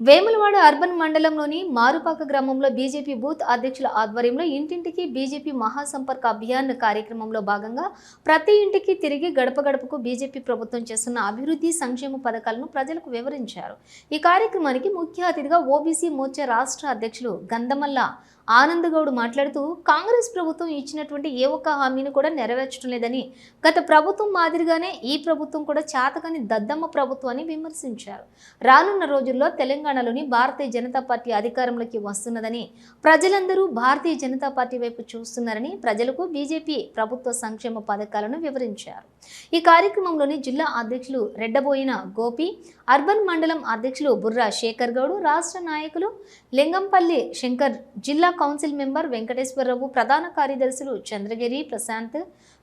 Vemulawada urban మండలంలోని మారుపాక గ్రామంలో BJP booth అధ్యక్షుల ఆధ్వర్యంలో ఇంటింటికి బీజేపీ మహాసంపర్క అభియాన్ కార్యక్రమంలో భాగంగా ప్రతి ఇంటికి తిరిగి గడప గడపకు బీజేపీ ప్రభుత్వం చేస్తున్న అభివృద్ధి సంక్షేమ పథకాలను ప్రజలకు వివరించారు. ఈ కార్యక్రమానికి ముఖ్య అతిథిగా ఓబీసీ మోర్చా రాష్ట్ర అధ్యక్షులు గంధమల్ల ఆనందగౌడ్ మాట్లాడుతూ కాంగ్రెస్ ప్రభుత్వం ఇచ్చినటువంటి ఏ ఒక్క హామీని కూడా నెరవేర్చడం లేదని గత ప్రభుత్వం మాదిరిగానే ఈ ప్రభుత్వం కూడా చాతకని దద్దమ్మ ప్రభుత్వాన్ని విమర్శించారు. రానున్న రోజుల్లో తెలంగాణలోని భారతీయ జనతా పార్టీ అధికారంలోకి వస్తున్నదని ప్రజలందరూ భారతీయ జనతా పార్టీ వైపు చూస్తున్నారని ప్రజలకు బీజేపీ ప్రభుత్వ సంక్షేమ పథకాలను వివరించారు. ఈ కార్యక్రమంలోని జిల్లా అధ్యక్షులు రెడ్డబోయిన గోపి అర్బన్ మండలం అధ్యక్షులు బుర్రా శేఖర్ గౌడ్ రాష్ట్ర నాయకులు లింగంపల్లి శంకర్ జిల్లా కౌన్సిల్ మెంబర్ వెంకటేశ్వరరావు ప్రధాన కార్యదర్శులు చంద్రగిరి ప్రశాంత్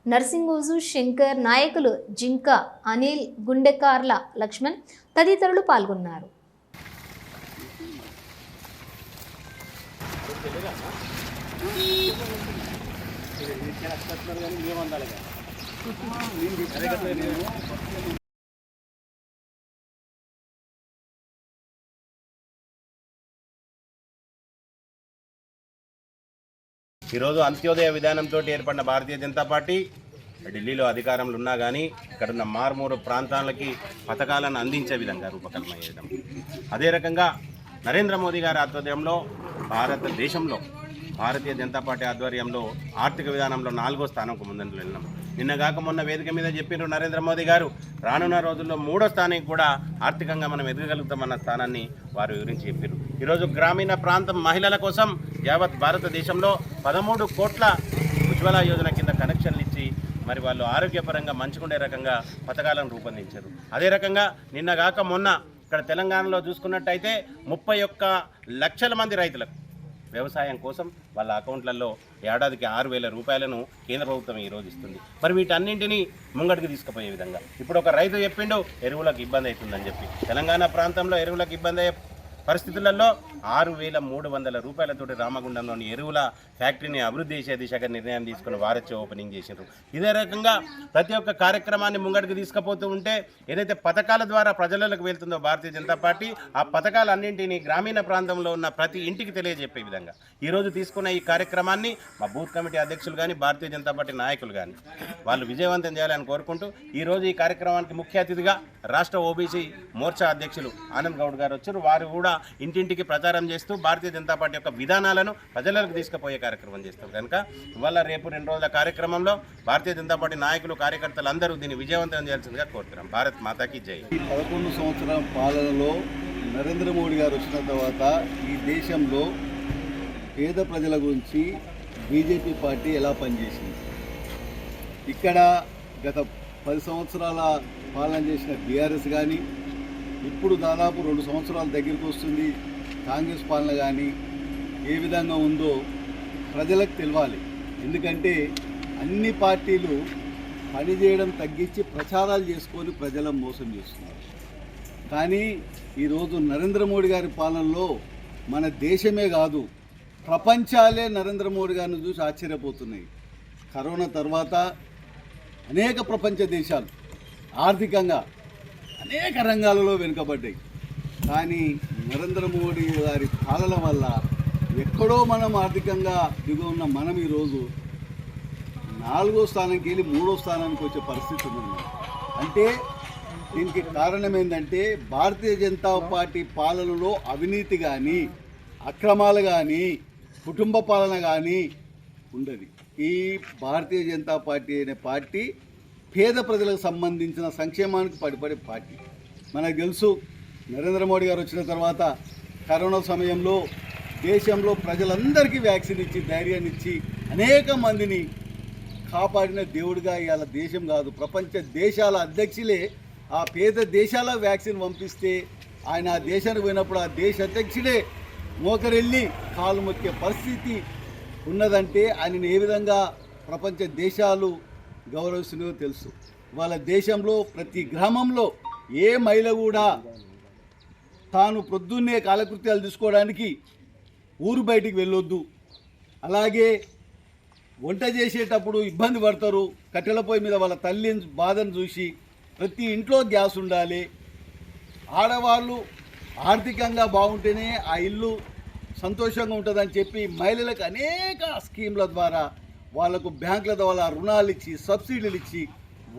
నర్సింగోజు శంకర్ నాయకులు జింక అనిల్ గుండెకార్ల లక్ష్మణ్ తదితరులు పాల్గొన్నారు. ఈరోజు అంత్యోదయ విధానంతో ఏర్పడిన భారతీయ జనతా పార్టీ ఢిల్లీలో అధికారంలో ఉన్నా కానీ ఇక్కడున్న మారుమూరు ప్రాంతాలకి పథకాలను అందించే విధంగా రూపకల్పన అదే రకంగా నరేంద్ర మోదీ గారి ఆధ్వర్యంలో భారతదేశంలో భారతీయ జనతా పార్టీ ఆధ్వర్యంలో ఆర్థిక విధానంలో నాలుగో స్థానంకు ముందంజ వెళ్ళినాం. నిన్న కాక మొన్న వేదిక మీద చెప్పినారు నరేంద్ర మోదీ గారు రానున్న రోజుల్లో మూడో స్థానానికి కూడా ఆర్థికంగా మనం ఎదగగలుగుతామన్న స్థానాన్ని వారు వివరించి చెప్పారు ఈరోజు గ్రామీణ ప్రాంతం మహిళల కోసం యావత్ భారతదేశంలో పదమూడు కోట్ల ఉజ్వల యోజన కింద కనెక్షన్లు ఇచ్చి మరి వాళ్ళు ఆరోగ్యపరంగా మంచుకుండే రకంగా పథకాలను రూపొందించారు. అదే రకంగా నిన్న కాక మొన్న ఇక్కడ తెలంగాణలో చూసుకున్నట్టయితే ముప్పై ఒక్క లక్షల మంది రైతులకు వ్యవసాయం కోసం వాళ్ళ అకౌంట్లలో ఏడాదికి ఆరు వేల రూపాయలను కేంద్ర ప్రభుత్వం ఈరోజు ఇస్తుంది. మరి వీటన్నింటినీ ముంగడికి తీసుకుపోయే విధంగా. ఇప్పుడు ఒక రైతు చెప్పిండు ఎరువులకు ఇబ్బంది అవుతుందని చెప్పి. తెలంగాణ ప్రాంతంలో ఎరువులకు ఇబ్బంది అయ్యే పరిస్థితులలో ఆరు వేల మూడు వందల రూపాయలతోటి రామగుండంలోని ఎరువుల ఫ్యాక్టరీని అభివృద్ధి చేసే దిశగా నిర్ణయం తీసుకుని వారొచ్చి ఓపెనింగ్ చేశారు ఇదే రకంగా ప్రతి ఒక్క కార్యక్రమాన్ని ముంగడికి తీసుకుపోతూ ఉంటే ఏదైతే పథకాల ద్వారా ప్రజలకు వెళ్తుందో భారతీయ జనతా పార్టీ ఆ పథకాలన్నింటినీ గ్రామీణ ప్రాంతంలో ఉన్న ప్రతి ఇంటికి తెలియజెప్పే విధంగా. ఈరోజు తీసుకున్న ఈ కార్యక్రమాన్ని మా బూత్ కమిటీ అధ్యక్షులు కానీ భారతీయ జనతా పార్టీ నాయకులు కానీ వాళ్ళు విజయవంతం చేయాలని కోరుకుంటూ ఈరోజు ఈ కార్యక్రమానికి ముఖ్య అతిథిగా రాష్ట్ర ఓబీసీ మోర్చా అధ్యక్షులు ఆనంద్ గౌడ్ గారు వచ్చారు. వారు కూడా ఇంటింటికి ప్రచారం చేస్తూ భారతీయ జనతా పార్టీ యొక్క విధానాలను ప్రజలకు తీసుకుపోయే కార్యక్రమం చేస్తాం కనుక ఇవాళ రేపు రెండు రోజుల కార్యక్రమంలో భారతీయ జనతా పార్టీ నాయకులు కార్యకర్తలు అందరూ దీన్ని విజయవంతం చేయాల్సిందిగా కోరుతున్నాం. భారత్ మాతాకి జై. పదకొండు సంవత్సరాల పాలనలో నరేంద్ర మోడీ గారు వచ్చిన తర్వాత ఈ దేశంలో పేద ప్రజల గురించి బీజేపీ పార్టీ ఎలా పనిచేసింది? ఇక్కడ గత పది సంవత్సరాల పాలన చేసిన బీఆర్ఎస్ కానీ ఇప్పుడు దాదాపు రెండు సంవత్సరాల దగ్గరికి వస్తుంది. కాంగ్రెస్ పాలన కానీ ఏ విధంగా ఉందో ప్రజలకు తెలియాలి ఎందుకంటే అన్ని పార్టీలు పనిచేయడం తగ్గించి ప్రచారాలు చేసుకొని ప్రజలను మోసం చేస్తున్నారు. కానీ ఈరోజు నరేంద్ర మోడీ గారి పాలనలో మన దేశమే కాదు ప్రపంచాలే నరేంద్ర మోడీ గారిని చూసి ఆశ్చర్యపోతున్నాయి. కరోనా తర్వాత అనేక ప్రపంచ దేశాలు ఆర్థికంగా అనేక రంగాలలో వెనుకబడ్డాయి. కానీ నరేంద్ర మోడీ గారి పాలన వల్ల ఎక్కడో మనం ఆర్థికంగా దిగు ఉన్న మనం ఈరోజు నాలుగో స్థానానికి వెళ్ళి మూడో స్థానానికి వచ్చే పరిస్థితి ఉంది అంటే దీనికి కారణం ఏంటంటే భారతీయ జనతా పార్టీ పాలనలో అవినీతి కానీ అక్రమాలు కానీ కుటుంబ పాలన కానీ ఉండదు. ఈ భారతీయ జనతా పార్టీ అనే పార్టీ పేద ప్రజలకు సంబంధించిన సంక్షేమానికి పడిపడే పార్టీ. మనకు తెలుసు నరేంద్ర మోడీ గారు వచ్చిన తర్వాత కరోనా సమయంలో దేశంలో ప్రజలందరికీ వ్యాక్సిన్ ఇచ్చి ధైర్యాన్ని ఇచ్చి అనేక మందిని కాపాడిన దేవుడిగా ఇవాళ దేశం కాదు ప్రపంచ దేశాల అధ్యక్షులే ఆ పేద దేశాల వ్యాక్సిన్ పంపిస్తే ఆయన ఆ దేశానికి పోయినప్పుడు ఆ దేశ అధ్యక్షుడే మోకరెళ్ళి కాలు మొక్కే పరిస్థితి ఉన్నదంటే ఆయనను ఏ విధంగా ప్రపంచ దేశాలు గౌరవిస్తుందో తెలుసు. వాళ్ళ దేశంలో ప్రతి గ్రామంలో ఏ మహిళ కూడా తాను ప్రొద్దున్నే కాలకృత్యాలు తీసుకోవడానికి ఊరు బయటికి వెళ్ళొద్దు. అలాగే వంట చేసేటప్పుడు ఇబ్బంది పడతారు. కట్టెల పొయ్యి మీద వాళ్ళ తల్లి బాధను చూసి ప్రతి ఇంట్లో గ్యాస్ ఉండాలి. ఆడవాళ్ళు ఆర్థికంగా బాగుంటేనే ఆ ఇల్లు సంతోషంగా ఉంటుందని చెప్పి మహిళలకు అనేక స్కీమ్ల ద్వారా వాళ్ళకు బ్యాంకుల ద్వారా రుణాలు ఇచ్చి సబ్సిడీలు ఇచ్చి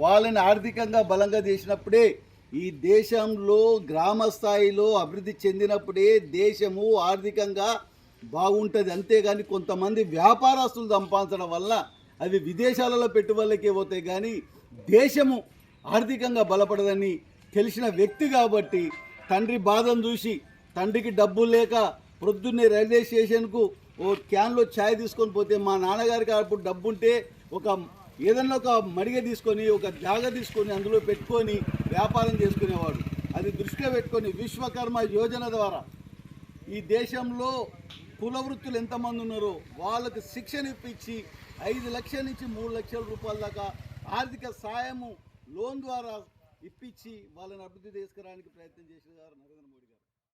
వాళ్ళని ఆర్థికంగా బలంగా చేసినప్పుడే ఈ దేశంలో గ్రామ స్థాయిలో అభివృద్ధి చెందినప్పుడే దేశము ఆర్థికంగా బాగుంటుంది. అంతేగాని కొంతమంది వ్యాపారస్తులు సంపాదించడం వల్ల అవి విదేశాలలో పెట్టుబడులకే పోతాయి. కానీ దేశము ఆర్థికంగా బలపడదని తెలిసిన వ్యక్తి కాబట్టి తండ్రి బాధను చూసి తండ్రికి డబ్బులు లేక ప్రొద్దున్నే రైల్వే స్టేషన్కు ఓ క్యాన్లో ఛాయ్ తీసుకొని పోతే మా నాన్నగారికి అప్పుడు డబ్బు ఉంటే ఒక ఏదన్నా ఒక మడిగ తీసుకొని ఒక జాగ తీసుకొని అందులో పెట్టుకొని వ్యాపారం చేసుకునేవాడు. అది దృష్టిలో పెట్టుకొని విశ్వకర్మ యోజన ద్వారా ఈ దేశంలో కుల వృత్తులు ఎంతమంది ఉన్నారో వాళ్ళకి శిక్షణ ఇప్పించి ఐదు లక్షల నుంచి మూడు లక్షల రూపాయల దాకా ఆర్థిక సాయము లోన్ ద్వారా ఇప్పించి వాళ్ళని అభివృద్ధి తీసుకురావడానికి ప్రయత్నం చేసిన గారు నరేంద్ర